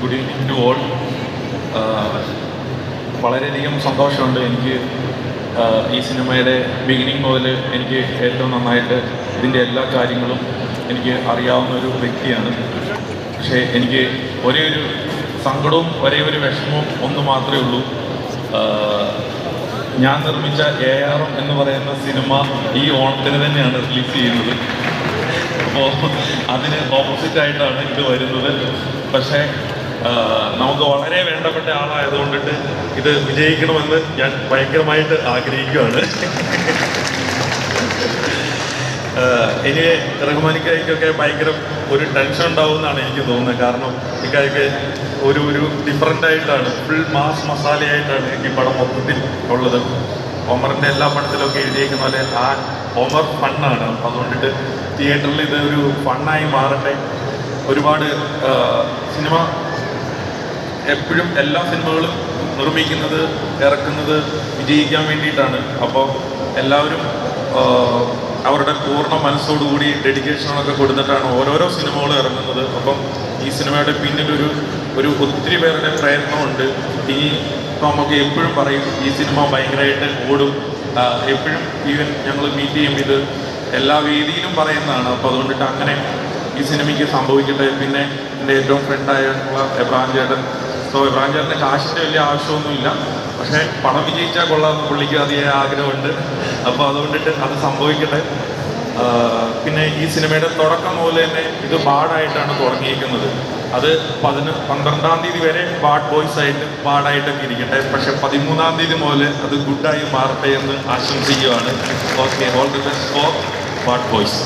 Good evening to all വളരെയധികം സന്തോഷമുണ്ട്. എനിക്ക് ഈ സിനിമയുടെ ബിഗിനിങ് മുതൽ എനിക്ക് ഏറ്റവും നന്നായിട്ട് ഇതിന്റെ എല്ലാ കാര്യങ്ങളും എനിക്ക് അറിയാവുന്ന ഒരു വ്യക്തിയാണ്. പക്ഷേ എനിക്ക് ഒരേ ഒരു സങ്കടവും ഒരേ ഒരു വിഷമവും ഒന്ന് മാത്രമേ ഉള്ളൂ. ഞാൻ നിർമ്മിച്ച എ ആർ എം എന്ന് പറയുന്ന സിനിമ ഈ ഓണത്തിന് തന്നെയാണ് റിലീസ് ചെയ്യുന്നത്. അപ്പോൾ അതിന് ഓപ്പോസിറ്റ് ആയിട്ടാണ് ഇത് വരുന്നത്. പക്ഷേ നമുക്ക് വളരെ വേണ്ടപ്പെട്ട ആളായതുകൊണ്ടിട്ട് ഇത് വിജയിക്കണമെന്ന് ഞാൻ ഭയങ്കരമായിട്ട് ആഗ്രഹിക്കുകയാണ്. ഇനി റഹ്മാനിക്കായിക്കൊക്കെ ഭയങ്കര ഒരു ടെൻഷൻ ഉണ്ടാവുമെന്നാണ് എനിക്ക് തോന്നുന്നത്. കാരണം ഇക്കായ്ക്ക് ഒരു ഒരു ഡിഫറെന്റ് ആയിട്ടാണ് ഫുൾ മാസ് മസാലയായിട്ടാണ് ഈ പടം മൊത്തത്തിൽ ഉള്ളത്. ഒമറിന്റെ എല്ലാ പടത്തിലൊക്കെ എഴുതിയേക്കുന്ന പോലെ ആ ഒമർ ഫണ്ണാണ്. അപ്പം അതുകൊണ്ടിട്ട് തിയേറ്ററിൽ ഇത് ഒരു ഫണ്ണായി മാറട്ടെ. ഒരുപാട് സിനിമ എപ്പോഴും എല്ലാ സിനിമകളും നിർമ്മിക്കുന്നത് ഇറക്കുന്നത് വിജയിക്കാൻ വേണ്ടിയിട്ടാണ്. അപ്പോൾ എല്ലാവരും അവരുടെ പൂർണ മനസ്സോടുകൂടി ഡെഡിക്കേഷനൊക്കെ കൊടുത്തിട്ടാണ് ഓരോരോ സിനിമകളും ഇറങ്ങുന്നത്. അപ്പം ഈ സിനിമയുടെ പിന്നിലൊരു ഒരു ഒത്തിരി പേരുടെ പ്രയത്നമുണ്ട് ഇനി ഇപ്പം നമുക്ക് എപ്പോഴും പറയും ഈ സിനിമ ഭയങ്കരമായിട്ട് ഓടും. എപ്പോഴും ഈവൻ ഞങ്ങൾ മീറ്റ് ചെയ്യും ഇത് എല്ലാ വേദിയിലും പറയുന്നതാണ്. അപ്പോൾ അതുകൊണ്ടിട്ട് അങ്ങനെ ഈ സിനിമയ്ക്ക് സംഭവിക്കട്ടെ. പിന്നെ എന്റെ ഏറ്റവും ഫ്രണ്ടായിട്ടുള്ള എബ്രാഹിം ചേട്ടൻ. സോ എബ്രാഹിം ചേട്ടന് കാശിന്റെ വലിയ ആവശ്യമൊന്നുമില്ല. പക്ഷേ പണം വിജയിച്ചാൽ കൊള്ളാമെന്ന് പുള്ളിക്ക് അതിയായ ആഗ്രഹമുണ്ട്. അപ്പോൾ അതുകൊണ്ടിട്ട് അത് സംഭവിക്കട്ടെ. പിന്നെ ഈ സിനിമയുടെ തുടക്കം മുതൽ തന്നെ ഇത് ബാഡായിട്ടാണ് തുടങ്ങിയിരിക്കുന്നത്. അത് പതിന് പന്ത്രണ്ടാം തീയതി വരെ ബാഡ് ബോയ്സ് ആയിട്ട് ബാഡായിട്ടൊക്കെ ഇരിക്കട്ടെ. പക്ഷെ പതിമൂന്നാം തീയതി മുതൽ അത് ഗുഡായി മാറട്ടെ എന്ന് ആശംസിക്കുകയാണ്. Okay all the best for bad boys.